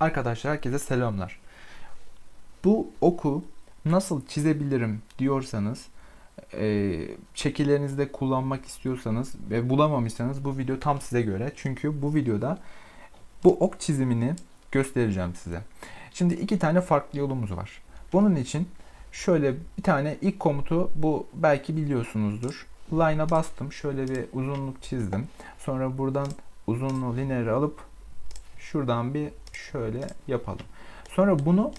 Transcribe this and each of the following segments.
Arkadaşlar herkese selamlar. Bu oku nasıl çizebilirim diyorsanız, e, şekillerinizde kullanmak istiyorsanız ve bulamamışsanız bu video tam size göre. Çünkü bu videoda bu ok çizimini göstereceğim size. Şimdi iki tane farklı yolumuz var. Bunun için şöyle bir tane ilk komutu bu belki biliyorsunuzdur. Line'a bastım. Şöyle bir uzunluk çizdim. Sonra buradan uzunluğu lineere alıp şuradan bir şöyle yapalım. Sonra bunu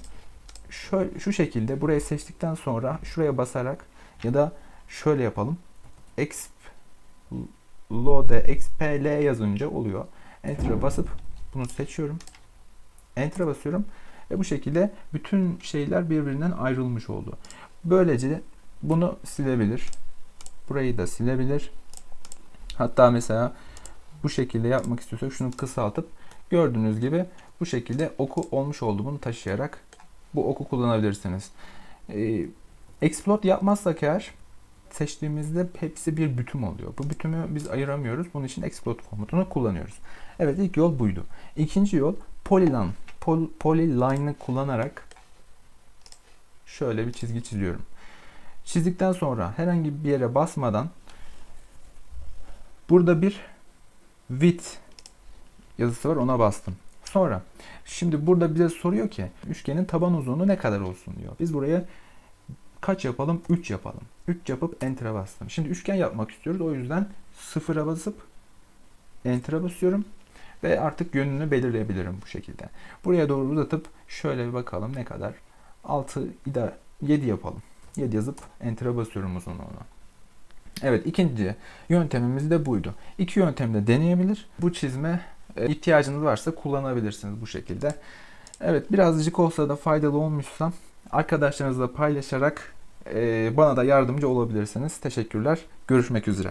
şöyle, şu şekilde buraya seçtikten sonra şuraya basarak ya da şöyle yapalım. exp load xpl yazınca oluyor. Enter'a basıp bunu seçiyorum. Enter'a basıyorum ve bu şekilde bütün şeyler birbirinden ayrılmış oldu. Böylece bunu silebilir. Burayı da silebilir. Hatta mesela bu şekilde yapmak istiyorsak şunu kısaltıp gördüğünüz gibi bu şekilde oku olmuş oldu. Taşıyarak bu oku kullanabilirsiniz. Ee, explode yapmazsak eğer seçtiğimizde hepsi bir bütün oluyor. Bu bütünü biz ayıramıyoruz. Bunun için explode komutunu kullanıyoruz. Evet ilk yol buydu. İkinci yol polyline. Pol, polyline'ı kullanarak şöyle bir çizgi çiziyorum. Çizdikten sonra herhangi bir yere basmadan burada bir width yazısı var ona bastım. Sonra şimdi burada bize soruyor ki üçgenin taban uzunluğu ne kadar olsun diyor. Biz buraya kaç yapalım? 3 yapalım. 3 yapıp enter'a bastım. Şimdi üçgen yapmak istiyoruz. O yüzden sıfıra basıp enter'a basıyorum. Ve artık yönünü belirleyebilirim bu şekilde. Buraya doğru uzatıp şöyle bir bakalım ne kadar. 6 ida 7 yapalım. 7 yazıp enter'a basıyorum uzunluğunu. Evet ikinci yöntemimiz de buydu. İki yöntemde deneyebilir. Bu çizme ihtiyacınız varsa kullanabilirsiniz bu şekilde. Evet birazcık olsa da faydalı olmuşsa arkadaşlarınızla paylaşarak e, bana da yardımcı olabilirsiniz. Teşekkürler. Görüşmek üzere.